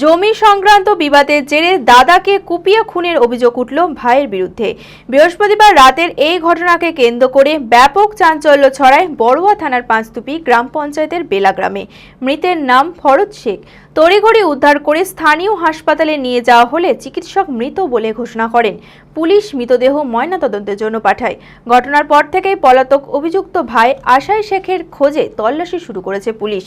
জমি সংক্রান্ত বিবাদের জেরে দাদাকে কুপিয়ে খুনের অভিযোগ উঠল ভাইয়ের বিরুদ্ধে। বৃহস্পতিবার রাতের এই ঘটনাকে কেন্দ্র করে ব্যাপক চাঞ্চল্য ছড়ায় বড়ুয়া থানার পাঁচতুপি গ্রাম পঞ্চায়েতের বেলা গ্রামে। মৃতের নাম ফরদ শেখ। তড়িঘড়ি উদ্ধার করে স্থানীয় হাসপাতালে নিয়ে যাওয়া হলে চিকিৎসক মৃত বলে ঘোষণা করেন। পুলিশ মৃতদেহ ময়নাতদন্তের জন্য পাঠায়। ঘটনার পর থেকেই পলাতক অভিযুক্ত ভাই আশাই শেখের খোঁজে তল্লাশি শুরু করেছে পুলিশ।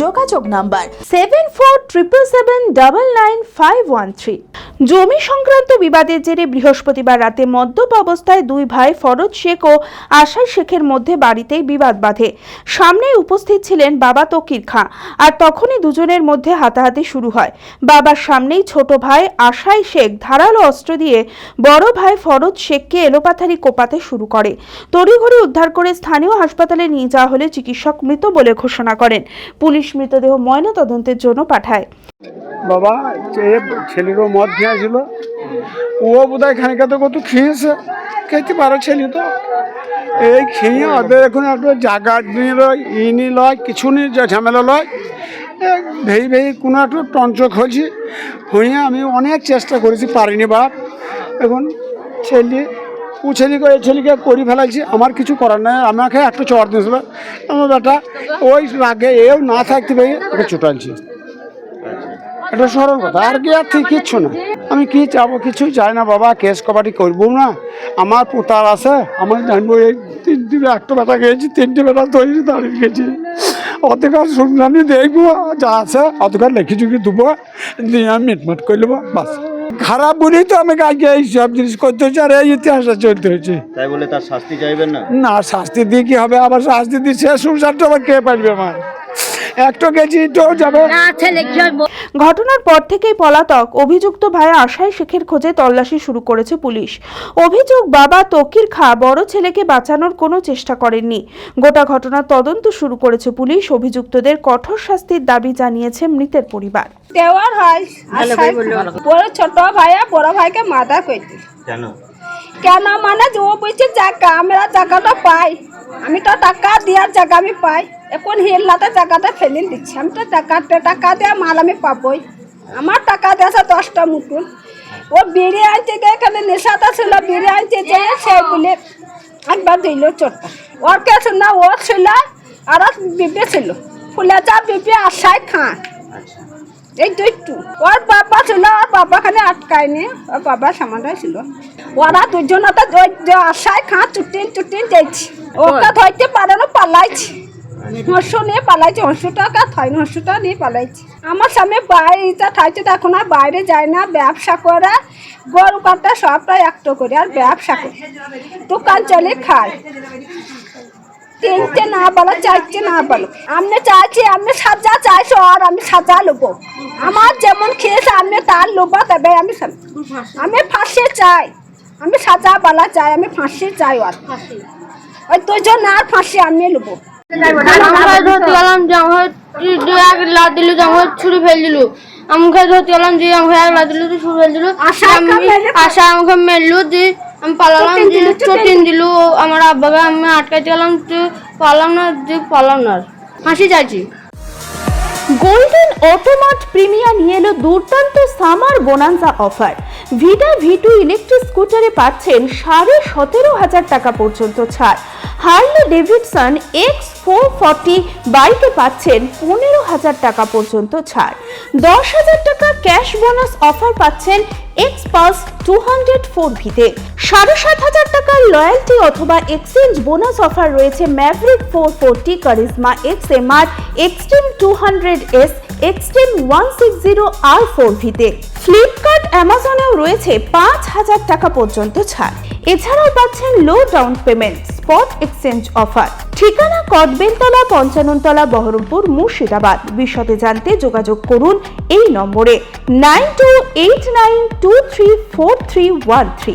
যোগাযোগ number seven four triple seven double nine five one three জমি সংক্রান্ত বিবাদের জেরে বৃহস্পতিবার রাতে মদ্যপ অবস্থায় দুই ভাই ফরজ শেখ ও আশাই শেখের মধ্যে বাড়িতেই বিবাদ বাধে। সামনেই উপস্থিত ছিলেন বাবা তকির খাঁ, আর তখনই দুজনের মধ্যে হাতাহাতি শুরু হয়। বাবার সামনেই ছোট ভাই আশাই শেখ ধারালো অস্ত্র দিয়ে বড় ভাই ফরজ শেখকে এলোপাথারি কোপাতে শুরু করে। তড়িঘড়ি উদ্ধার করে স্থানীয় হাসপাতালে নিয়ে যাওয়া হলে চিকিৎসক মৃত বলে ঘোষণা করেন। পুলিশ মৃতদেহ ময়নাতদন্তের জন্য পাঠায়। বাবা ছেলেরও মদ খেয়েছিল ও বোধ হয় খানিকা তো কত খেয়েছে। খেতে পারে ছেলে তো। এই খেয়ে ওদের এখন একটু জাগা নিয়ে লয়, ই লয়, কিছু নিয়ে ঝামেলা লয়। ভেই ভেই কোনো একটু টঞ্চক হয়েছি। হয়ে আমি অনেক চেষ্টা করেছি, পারিনি বাপ। এখন ছেলে ও ছেলেকে এই ছেলেকে করি ফেলাইছি, আমার কিছু করার নাই। আমাকে একটা চর দিয়েছিল। আমার বেটা, ওই রাগে এও না থাকতে পেরে ওকে চুটালছি এটা সরল কথা। আর কি আর ঠিক কিচ্ছু না। আমি কি চাবো? কিছুই চাই না বাবা। কেস কবাডি করব না। আমার পোতার আছে। আমার জানব এই তিনটি একটা বেটা গেছি তিনটি বেটা তৈরি দাঁড়িয়ে গেছি অতকার শুনলাম দেখব। যা আছে অতকার লেখি চুকি দেবো দিয়ে আমি মিটমাট করে নেব। বাস। খারাপ বলেই তো আমাকে আগে এই সব জিনিস করতে হচ্ছে আর এই ইতিহাসটা চলতে হচ্ছে তাই বলে তার শাস্তি চাইবেন না? না শাস্তি দিয়ে কি হবে? আবার শাস্তি দিয়ে শেষ সংসারটা আবার কে পারবে আমার? একটা গেছি তো যাবে। ঘটনার পর থেকেই পলাতক অভিযুক্ত ভাই আশাই শেখের খোঁজে তল্লাশি শুরু করেছে পুলিশ। অভিযোগ বাবা তকির খা বড় ছেলেকে বাঁচানোর কোনো চেষ্টা করেননি। গোটা ঘটনার তদন্ত শুরু করেছে পুলিশ। অভিযুক্তদের কঠোর শাস্তির দাবি জানিয়েছে মৃতের পরিবার। দেওয়ার হয়। বড় ছোট ভাইয়া বড় ভাইকে মাথা কইতে কেন? কেন মানে যে ও বলছে টাকা আমরা টাকাটা পাই। আমি তো টাকা দেওয়ার জায়গা আমি পাই। এখন হিল্লাতে টাকাটা ফেলে দিচ্ছি। আমি তো টাকা টাকা দেওয়া মাল আমি পাবই। আমার টাকা দিয়েছে দশটা মুকুল। ও বিড়ি আনতে গিয়ে এখানে নেশাটা ছিল বিড়ি আনতে যে সে বলে একবার দিল চোরটা ওর কে ছিল না ও ছিল আর বিপে ছিল। ফুলে যা বিপে আশায় খান। এই দুইটু ওর বাবা ছিল ওর বাবা খানে আটকায়নি ওর বাবা সামানটাই ছিল। ওরা দুজনতে আশায় খা চুটিন চুটিন যাইছি ওকে ধরতে পারে না পালাইছি। হর্ষ নিয়ে পালাইছি হর্ষটাকে থয়নি হর্ষটা নিয়ে পালাইছি। আমার স্বামী বাড়িতে থাকছে এখন আর বাইরে যায় না ব্যবসা করে গরু কাটা সবটাই একটো করে আর ব্যবসা করে। দোকান চলে খায়। তিনটে না বলো চারটে না বলো আমি চাইছি আমি সাজা চাইছো আর আমি সাজা লোবো। আমার যেমন খেয়েছে আমি তার লোবো তবে আমি আমি ফাঁসি চাই। আমি সাজা বলা চাই আমি ফাঁসি চাই আর ওই দুজন আর ফাঁসি আমি লোবো। আমাকে ধরতে গেলাম যে আমার এক লাদ দিল যে আমার ছুরি ফেল দিল আমাকে ধরতে গেলাম যে আমাকে এক লাদ দিল যে ছুরি ফেল দিল আশা আমি আমাকে মেরলো যে আমি পালালাম চটিন যে দিল, চটিন। চটিন দিল আমার আব্বাকে আমি আটকাইতে গেলাম যে পালাম না যে পালাম না। ফাঁসি চাইছি গোল্ডেন অটোমাট প্রিমিয়া নিয়ে এলো দুর্দান্ত summer bonanza offer Vida V two electric স্কুটারে পাচ্ছেন সাড়ে সতেরো হাজার টাকা পর্যন্ত ছাড় Harley Davidson X four forty বাইকে পাচ্ছেন পনেরো হাজার টাকা পর্যন্ত ছাড় দশ হাজার টাকা ক্যাশ বোনাস অফার পাচ্ছেন x pass two hundred four ভিতে। সাড়ে সাত হাজার টাকার লয়্যালটি অথবা এক্সচেঞ্জ বোনাস অফার রয়েছে Maverick four forty Karizma X M R Xtreme two hundred S Xtreme one six zero R four ভিতে। ফ্লিপকার্ট অ্যামাজনেও রয়েছে পাঁচ হাজার টাকা পর্যন্ত ছাড়। এছাড়াও পাচ্ছেন low down payment spot exchange offer ঠিকানা কদবেলতলা পঞ্চাননতলা, বহরমপুর, মুর্শিদাবাদ। বিশদে জানতে যোগাযোগ করুন এই নম্বরে nine two eight nine two three four three one three.